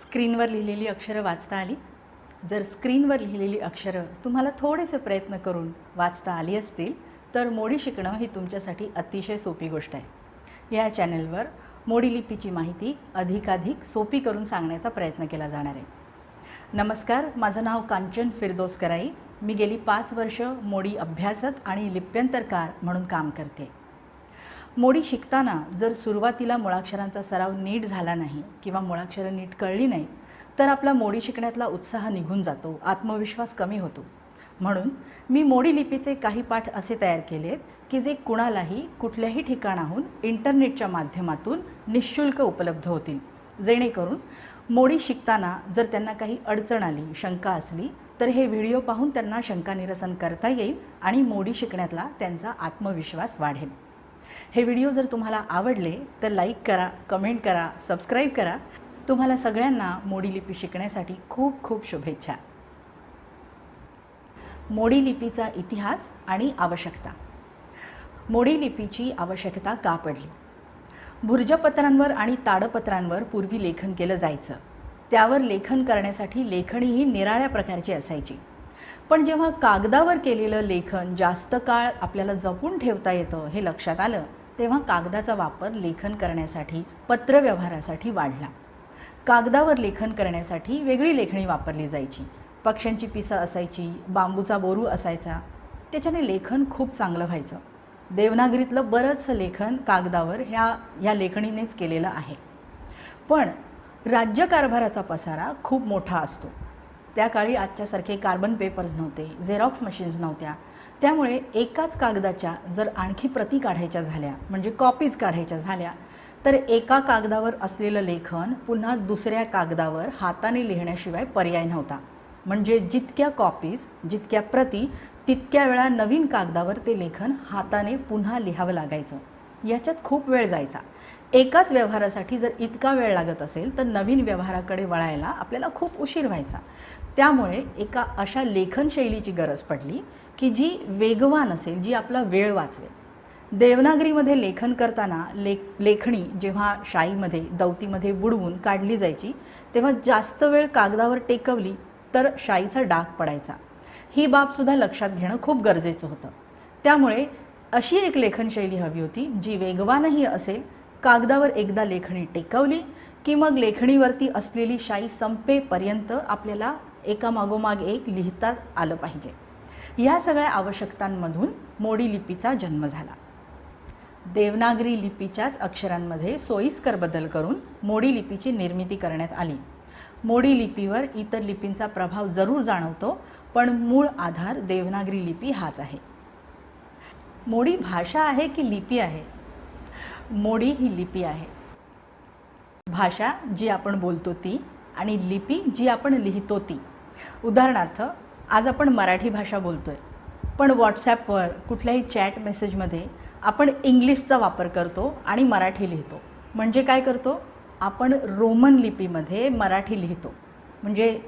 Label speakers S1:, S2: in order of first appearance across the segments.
S1: स्क्रीनवर लिहिलेली अक्षरं वाचता आली. जर स्क्रीनवर लिहिलेली अक्षरं तुम्हाला थोडेसे प्रयत्न करून वाचता आली असतील तर मोडी शिकणं ही तुमच्यासाठी अतिशय सोपी गोष्ट आहे. या चॅनलवर मोडी लिपीची माहिती अधिकाधिक सोपी करून सांगण्याचा प्रयत्न केला जाणार आहे. नमस्कार माझं नाव कांचन फिरदोस कराई मी गेली पाच वर्ष मोडी अभ्यासक आणि लिप्यंतरकार म्हणून काम करते. मोडी शिकताना जर सुरुवातीला मुळाक्षरांचा सराव नीट झाला नाही किंवा मुळाक्षरं नीट कळली नाही तर आपला मोडी शिकण्यातला उत्साह निघून जातो आत्मविश्वास कमी होतो. म्हणून मी मोडी लिपीचे काही पाठ असे तयार केलेत की जे कुणालाही कुठल्याही ठिकाणाहून इंटरनेटच्या माध्यमातून निशुल्क उपलब्ध होतील. जेणेकरून मोडी शिकताना जर त्यांना काही अडचण आली शंका असली तर हे व्हिडिओ पाहून त्यांना शंका निरसन करता येईल आणि मोडी शिकण्यातला त्यांचा आत्मविश्वास वाढेल. हे व्हिडिओ जर तुम्हाला आवडले तर लाईक करा कमेंट करा सबस्क्राईब करा. तुम्हाला सगळ्यांना मोडी लिपी शिकण्यासाठी खूप खूप शुभेच्छा. मोडी लिपीचा इतिहास आणि आवश्यकता. मोडी लिपीची आवश्यकता का पडली? भुर्जपत्रांवर आणि ताडपत्रांवर पूर्वी लेखन केलं जायचं. त्यावर लेखन करण्यासाठी लेखणी ही निराळ्या प्रकारची असायची. पण जेव्हा कागदावर केलेलं लेखन जास्त काळ आपल्याला जपून ठेवता येतं हे लक्षात आलं तेव्हा कागदाचा वापर लेखन करण्यासाठी पत्रव्यवहारासाठी वाढला. कागदावर लेखन करण्यासाठी वेगळी लेखणी वापरली जायची. पक्ष्यांची पिसं असायची बांबूचा बोरू असायचा. त्याच्याने लेखन खूप चांगलं व्हायचं. देवनागरीतलं बरंचसं लेखन कागदावर ह्या ह्या लेखणीनेच केलेलं आहे. पण राज्यकारभाराचा पसारा खूप मोठा असतो. त्या काळी आजच्यासारखे कार्बन पेपर्स नव्हते झेरॉक्स मशीन्स नव्हत्या. त्यामुळे एकाच कागदाच्या जर आणखी प्रती काढायच्या झाल्या म्हणजे कॉपीज काढायच्या झाल्या तर एका कागदावर असलेलं लेखन पुन्हा दुसऱ्या कागदावर हाताने लिहिण्याशिवाय पर्याय नव्हता. म्हणजे जितक्या कॉपीज जितक्या प्रती तितक्या वेळा नवीन कागदावर ते लेखन हाताने पुन्हा लिहावं लागायचं. याच्यात खूप वेळ जायचा. एकाच व्यवहारासाठी जर इतका वेळ लागत असेल तर नवीन व्यवहाराकडे वळायला आपल्याला खूप उशीर व्हायचा. त्यामुळे एका अशा लेखन शैलीची गरज पडली की जी वेगवान असेल जी आपला वेळ वाचवेल. देवनागरीमध्ये लेखन करताना लेख लेखणी जेव्हा शाईमध्ये दौतीमध्ये बुडवून काढली जायची तेव्हा जास्त वेळ कागदावर टेकवली तर शाईचा डाग पडायचा. ही बाबसुद्धा लक्षात घेणं खूप गरजेचं होतं. त्यामुळे अशी एक लेखनशैली हवी होती जी वेगवानही असेल कागदावर एकदा लेखणी टेकवली की मग लेखणीवरती असलेली शाई संपेपर्यंत आपल्याला एकामागोमाग एक लिहिता आलं पाहिजे. ह्या सगळ्या आवश्यकतांमधून मोडी लिपीचा जन्म झाला. देवनागरी लिपीच्याच अक्षरांमध्ये सोयीस्कर बदल करून मोडी लिपीची निर्मिती करण्यात आली. मोडी लिपीवर इतर लिपींचा प्रभाव जरूर जाणवतो पण मूळ आधार देवनागरी लिपी हाच आहे. मोडी भाषा आहे की लिपी आहे? मोडी ही लिपी आहे. भाषा जी आपण बोलतो ती आणि लिपी जी आपण लिहितो ती उदाहरणार्थ आज आपण मराठी भाषा बोलतो आहे पण व्हॉट्सॲपवर कुठल्याही चॅट मेसेजमध्ये आपण इंग्लिशचा वापर करतो आणि मराठी लिहितो. म्हणजे काय करतो? आपण रोमन लिपीमध्ये मराठी लिहितो. म्हणजे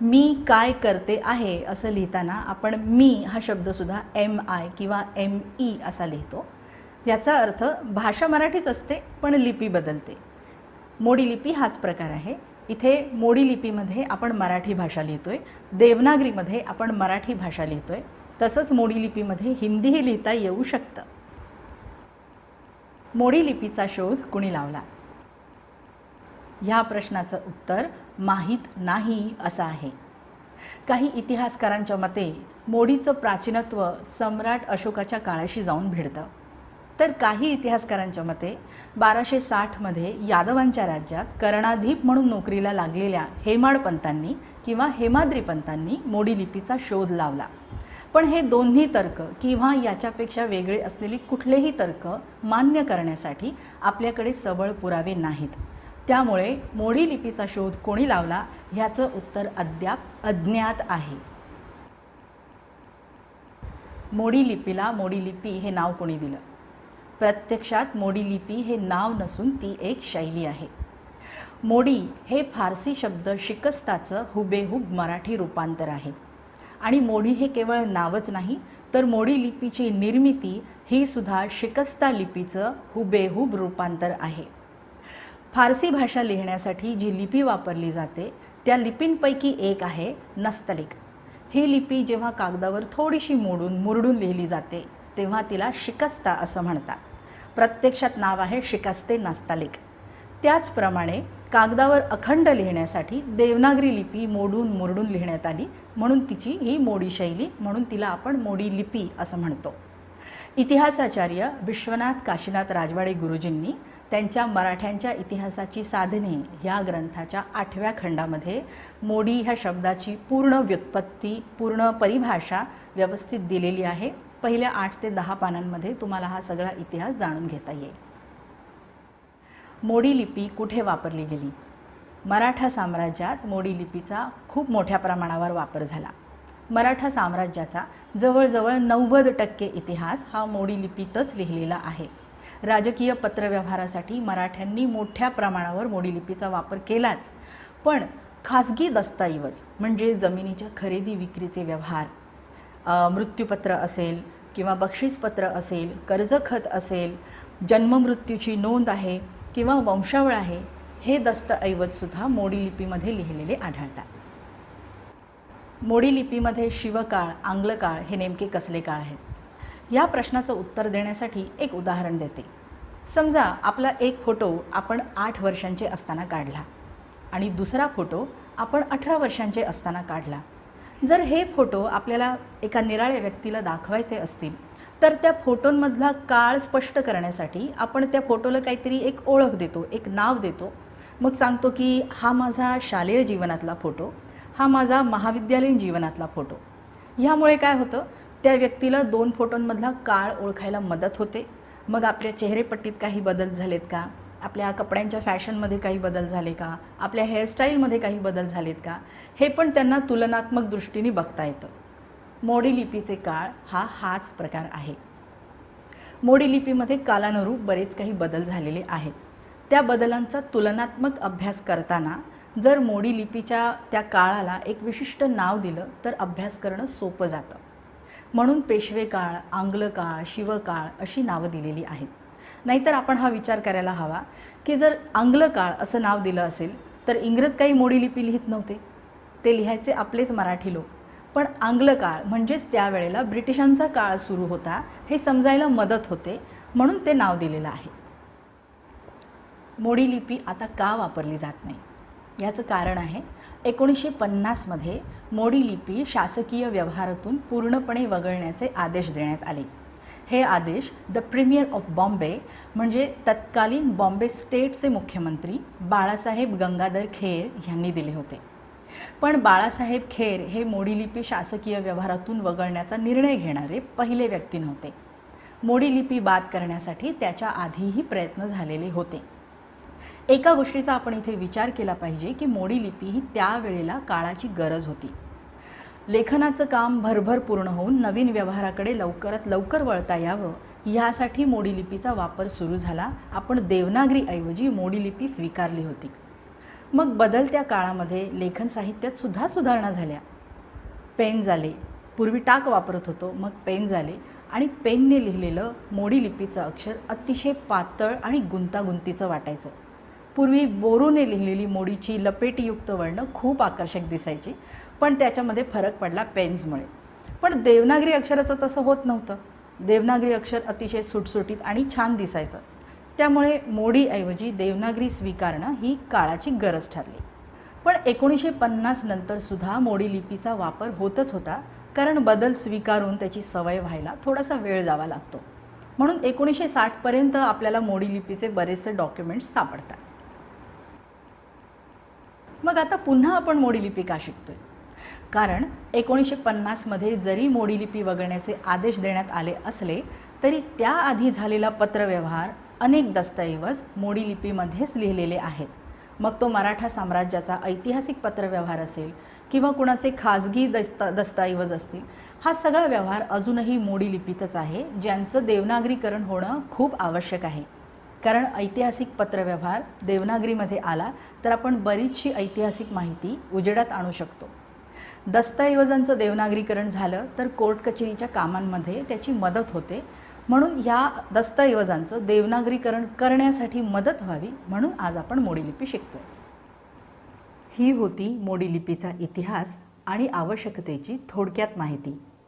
S1: मी काय करते आहे असं लिहिताना आपण मी हा शब्दसुद्धा एम आय किंवा एम ई असा लिहितो. याचा अर्थ भाषा मराठीच असते पण लिपी बदलते. मोडी लिपी हाच प्रकार आहे. इथे मोडी लिपीमध्ये आपण मराठी भाषा लिहितो आहे देवनागरीमध्ये आपण मराठी भाषा लिहितो आहे तसंच मोडी लिपीमध्ये हिंदीही लिहिता येऊ शकतं. मोडी लिपीचा शोध कुणी लावला? ह्या प्रश्नाचं उत्तर माहीत नाही असं आहे. काही इतिहासकारांच्या मते मोडीचं प्राचीनत्व सम्राट अशोकाच्या काळाशी जाऊन भिडतं. तर काही इतिहासकारांच्या मते बाराशे साठमध्ये यादवांच्या राज्यात कर्णाधीप म्हणून नोकरीला लागलेल्या हेमाडपंतांनी किंवा हेमाद्रीपंतांनी मोडी लिपीचा शोध लावला. पण हे दोन्ही तर्क किंवा याच्यापेक्षा वेगळे असलेले कुठलेही तर्क मान्य करण्यासाठी आपल्याकडे सबळ पुरावे नाहीत. त्यामुळे मोडी लिपीचा शोध कोणी लावला ह्याचं उत्तर अद्याप अज्ञात आहे. मोडी लिपीला मोडी लिपी हे नाव कोणी दिलं? प्रत्यक्षात मोडी लिपी हे नाव नसून ती एक शैली आहे. मोडी हे फारसी शब्द शिकस्ताचं हुबेहूब मराठी रूपांतर आहे. आणि मोडी हे केवळ नावच नाही तर मोडी लिपीची निर्मिती ही सुद्धा शिकस्ता लिपीचं हुबेहूब रूपांतर आहे. फारसी भाषा लिहिण्यासाठी जी लिपी वापरली जाते त्या लिपींपैकी एक आहे नस्तलिक. ही लिपी जेव्हा कागदावर थोडीशी मोडून मुरडून लिहिली जाते तेव्हा तिला शिकस्ता असं म्हणतात. प्रत्यक्षात नाव आहे शिकस्ते नास्तालिक. त्याचप्रमाणे कागदावर अखंड लिहिण्यासाठी देवनागरी लिपी मोडून मोरडून लिहिण्यात आली म्हणून तिची ही मोडी शैली म्हणून तिला आपण मोडी लिपी असं म्हणतो. इतिहासाचार्य विश्वनाथ काशीनाथ राजवाडे गुरुजींनी त्यांच्या मराठ्यांच्या इतिहासाची साधने ह्या ग्रंथाच्या आठव्या खंडामध्ये मोडी ह्या शब्दाची पूर्ण व्युत्पत्ती पूर्ण परिभाषा व्यवस्थित दिलेली आहे. पहिल्या आठ ते दहा पानांमध्ये तुम्हाला हा सगळा इतिहास जाणून घेता येईल. मोडी लिपी कुठे वापरली गेली? मराठा साम्राज्यात मोडी लिपीचा खूप मोठ्या प्रमाणावर वापर झाला. मराठा साम्राज्याचा जवळजवळ नव्वद टक्के इतिहास हा मोडी लिपीतच लिहिलेला आहे. राजकीय पत्रव्यवहारासाठी मराठ्यांनी मोठ्या प्रमाणावर मोडी लिपीचा वापर केलाच. पण खाजगी दस्तऐवज म्हणजे जमिनीच्या खरेदी विक्रीचे व्यवहार मृत्यूपत्र असेल किंवा बक्षीसपत्र असेल कर्जखत असेल जन्ममृत्यूची नोंद आहे किंवा वंशावळ आहे हे दस्तऐवजसुद्धा मोडी लिपीमध्ये लिहिलेले आढळतात. मोडी लिपीमध्ये शिवकाळ आंग्लकाळ हे नेमके कसले काळ आहेत? या प्रश्नाचं उत्तर देण्यासाठी एक उदाहरण देते. समजा आपला एक फोटो आपण आठ वर्षांचे असताना काढला आणि दुसरा फोटो आपण अठरा वर्षांचे असताना काढला. जर हे फोटो आपल्याला एका निराळ्या व्यक्तीला दाखवायचे असतील तर त्या फोटोंमधला काळ स्पष्ट करण्यासाठी आपण त्या फोटोला काहीतरी एक ओळख देतो एक नाव देतो. मग सांगतो की हा माझा शालेय जीवनातला फोटो हा माझा महाविद्यालयीन जीवनातला फोटो. ह्यामुळे काय होतं त्या व्यक्तीला दोन फोटोंमधला काळ ओळखायला मदत होते. मग आपल्या चेहरेपट्टीत काही बदल झालेत का? आपल्या कपड्यांच्या फॅशनमध्ये काही बदल झाले का? आपल्या हेअरस्टाईलमध्ये काही बदल झालेत का? हे पण त्यांना तुलनात्मक दृष्टीने बघता येतं. मोडी लिपीचे काळ हा हाच प्रकार आहे. मोडी लिपीमध्ये कालानुरूप बरेच काही बदल झालेले आहेत. त्या बदलांचा तुलनात्मक अभ्यास करताना जर मोडी लिपीच्या त्या काळाला एक विशिष्ट नाव दिलं तर अभ्यास करणं सोपं जातं. म्हणून पेशवे काळ आंग्ल काळ शिवकाळ अशी नावं दिलेली आहेत. नाहीतर आपण हा विचार करायला हवा की जर आंग्ल काळ असं नाव दिलं असेल तर इंग्रज काही मोडी लिपी लिहित नव्हते. ते लिहायचे आपलेच मराठी लोक. पण आंग्ल काळ म्हणजेच त्यावेळेला ब्रिटिशांचा काळ सुरू होता हे समजायला मदत होते म्हणून ते नाव दिलेलं आहे. मोडी लिपी आता का वापरली जात नाही? याचं कारण आहे एकोणीसशे पन्नासमध्ये मोडी लिपी शासकीय व्यवहारातून पूर्णपणे वगळण्याचे आदेश देण्यात आले. हे आदेश द प्रीमियर ऑफ बॉम्बे म्हणजे तत्कालीन बॉम्बे स्टेटचे मुख्यमंत्री बाळासाहेब गंगाधर खेर यांनी दिले होते. पण बाळासाहेब खेर हे मोडी लिपी शासकीय व्यवहारातून वगळण्याचा निर्णय घेणारे पहिले व्यक्ती नव्हते. मोडी लिपी बाद करण्यासाठी त्याच्या आधीही प्रयत्न झालेले होते. एका गोष्टीचा आपण इथे विचार केला पाहिजे की मोडी लिपी ही त्यावेळेला काळाची गरज होती. लेखनाचं काम भरभर पूर्ण होऊन नवीन व्यवहाराकडे लवकरात लवकर वळता यावं ह्यासाठी मोडी लिपीचा वापर सुरू झाला. आपण देवनागरीऐवजी मोडी लिपी स्वीकारली होती. मग बदलत्या काळामध्ये लेखन साहित्यात सुद्धा सुधारणा झाल्या. पेन झाले. पूर्वी टाक वापरत होतो मग पेन झाले आणि पेनने लिहिलेलं मोडी लिपीचं अक्षर अतिशय पातळ आणि गुंतागुंतीचं वाटायचं. पूर्वी बोरूने लिहिलेली मोडीची लपेटीयुक्त वर्णं खूप आकर्षक दिसायची पण त्याच्यामध्ये फरक पडला पेन्समुळे. पण देवनागरी अक्षराचं तसं होत नव्हतं. देवनागरी अक्षर अतिशय सुटसुटीत आणि छान दिसायचं. त्यामुळे मोडीऐवजी देवनागरी स्वीकारणं ही काळाची गरज ठरली. पण एकोणीसशे पन्नास नंतर सुद्धा मोडी लिपीचा वापर होतच होता कारण बदल स्वीकारून त्याची सवय व्हायला थोडासा वेळ जावा लागतो. म्हणून एकोणीसशे साठपर्यंत आपल्याला मोडी लिपीचे बरेचसे डॉक्युमेंट्स सापडतात. मग आता पुन्हा आपण मोडीलिपी का शिकतोय? कारण एकोणीसशे पन्नासमध्ये जरी मोडी लिपी वगळण्याचे आदेश देण्यात आले असले तरी त्याआधी झालेला पत्रव्यवहार अनेक दस्तऐवज मोडी लिपीमध्येच लिहिलेले आहेत. मग तो मराठा साम्राज्याचा ऐतिहासिक पत्रव्यवहार असेल किंवा कुणाचे खाजगी दस्त दस्तऐवज असतील हा सगळा व्यवहार अजूनही मोडी लिपीतच आहे ज्यांचं देवनागरीकरण होणं खूप आवश्यक आहे. कारण ऐतिहासिक पत्रव्यवहार देवनागरीमध्ये आला तर आपण बरीचशी ऐतिहासिक माहिती उजेडात आणू शकतो. दस्तऐवजांचं देवनागरीकरण झालं तर कोर्ट कचेरीच्या कामांमध्ये त्याची मदत होते. म्हणून ह्या दस्तऐवजांचं देवनागरीकरण करण्यासाठी मदत व्हावी म्हणून आज आपण मोडी लिपी ही होती मोडी लिपीचा इतिहास आणि आवश्यकतेची थोडक्यात माहिती.